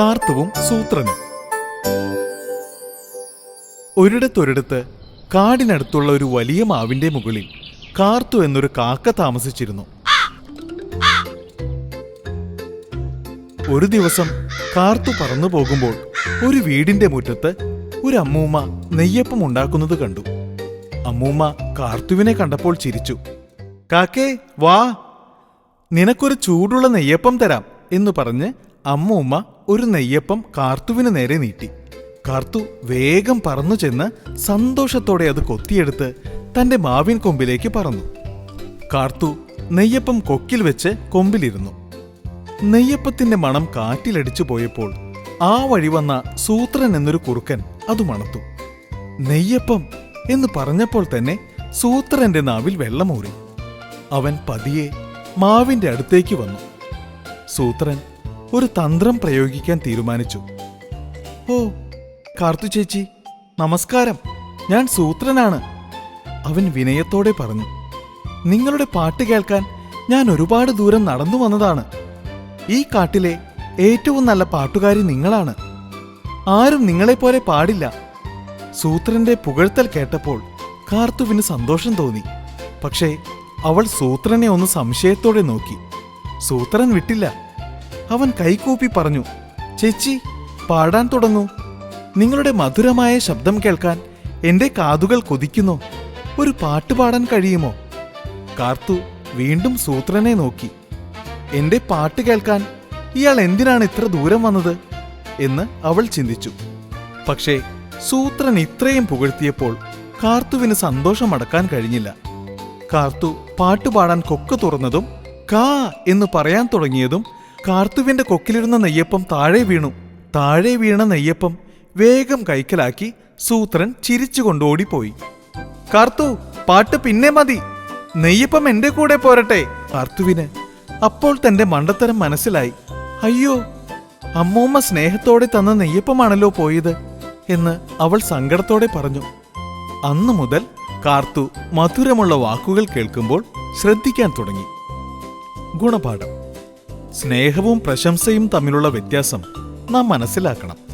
കാർത്തുവും സൂത്രനും. ഒരിടത്തൊരിടത്ത് കാടിനടുത്തുള്ള ഒരു വലിയ മാവിന്റെ മുകളിൽ കാർത്തു എന്നൊരു കാക്ക താമസിച്ചിരുന്നു. ഒരു ദിവസം കാർത്തു പറന്നു പോകുമ്പോൾ ഒരു വീടിന്റെ മുറ്റത്ത് ഒരു അമ്മൂമ്മ നെയ്യപ്പം ഉണ്ടാക്കുന്നത് കണ്ടു. അമ്മൂമ്മ കാർത്തുവിനെ കണ്ടപ്പോൾ ചിരിച്ചു. കാക്കേ വാ. നിനക്കൊരു ചൂടുള്ള നെയ്യപ്പം തരാം എന്ന് പറഞ്ഞ് അമ്മൂമ്മ ഒരു നെയ്യപ്പം കാർത്തുവിന് നേരെ നീട്ടി. കാർത്തു വേഗം പറന്നു ചെന്ന് സന്തോഷത്തോടെ അത് കൊത്തിയെടുത്ത് തന്റെ മാവിൻ കൊമ്പിലേക്ക് പറന്നു. കാർത്തു നെയ്യപ്പം കൊക്കിൽ വെച്ച് കൊമ്പിലിരുന്നു. നെയ്യപ്പത്തിന്റെ മണം കാറ്റിലടിച്ചു പോയപ്പോൾ ആ വഴി വന്ന സൂത്രൻ എന്നൊരു കുറുക്കൻ അത് മണത്തു. നെയ്യപ്പം എന്ന് പറഞ്ഞപ്പോൾ തന്നെ സൂത്രന്റെ നാവിൽ വെള്ളമൂറി. അവൻ പതിയെ മാവിന്റെ അടുത്തേക്ക് വന്നു. സൂത്രൻ ഒരു തന്ത്രം പ്രയോഗിക്കാൻ തീരുമാനിച്ചു. ഓ കാർത്തു ചേച്ചി നമസ്കാരം. ഞാൻ സൂത്രനാണ്. അവൻ വിനയത്തോടെ പറഞ്ഞു നിങ്ങളുടെ പാട്ട് കേൾക്കാൻ ഞാൻ ഒരുപാട് ദൂരം നടന്നു വന്നതാണ്. ഈ കാട്ടിലെ ഏറ്റവും നല്ല പാട്ടുകാരി നിങ്ങളാണ്. ആരും നിങ്ങളെപ്പോലെ പാടില്ല. സൂത്രന്റെ പുകഴ്ത്തൽ കേട്ടപ്പോൾ കാർത്തുവിന് സന്തോഷം തോന്നി. പക്ഷേ അവൾ സൂത്രനെ ഒന്ന് സംശയത്തോടെ നോക്കി. സൂത്രൻ വിട്ടില്ല. അവൻ കൈകൂപ്പി പറഞ്ഞു ചേച്ചി പാടാൻ തുടങ്ങൂ. നിങ്ങളുടെ മധുരമായ ശബ്ദം കേൾക്കാൻ എന്റെ കാതുകൾ കൊതിക്കുന്നു. ഒരു പാട്ട് പാടാൻ കഴിയുമോ? കാർത്തു വീണ്ടും സൂത്രനെ നോക്കി എന്റെ പാട്ട് കേൾക്കാൻ ഇയാൾ എന്തിനാണ് ഇത്ര ദൂരം വന്നത്? എന്ന് അവൾ ചിന്തിച്ചു. പക്ഷേ സൂത്രൻ ഇത്രയും പുകഴ്ത്തിയപ്പോൾ കാർത്തുവിന് സന്തോഷം അടക്കാൻ കഴിഞ്ഞില്ല. കാർത്തു പാട്ടുപാടാൻ കൊക്ക് തുറന്നതും കാ എന്ന് പറയാൻ തുടങ്ങിയതും കാർത്തുവിന്റെ കൊക്കിലിരുന്ന നെയ്യപ്പം താഴെ വീണു. താഴെ വീണ നെയ്യപ്പം വേഗം കൈക്കലാക്കി സൂത്രൻ ചിരിച്ചുകൊണ്ട് ഓടിപ്പോയി കാർത്തു പാട്ട് പിന്നെ മതി. നെയ്യപ്പം എന്റെ കൂടെ പോരട്ടെ കാർത്തുവിന് അപ്പോൾ തന്റെ മണ്ടത്തരം മനസ്സിലായി. അയ്യോ അമ്മൂമ്മ സ്നേഹത്തോടെ തന്ന നെയ്യപ്പമാണല്ലോ പോയത് എന്ന് അവൾ സങ്കടത്തോടെ പറഞ്ഞു. അന്നു മുതൽ കാർത്തു മധുരമുള്ള വാക്കുകൾ കേൾക്കുമ്പോൾ ശ്രദ്ധിക്കാൻ തുടങ്ങി. ഗുണപാഠം. സ്നേഹവും പ്രശംസയും തമ്മിലുള്ള വ്യത്യാസം നാം മനസ്സിലാക്കണം.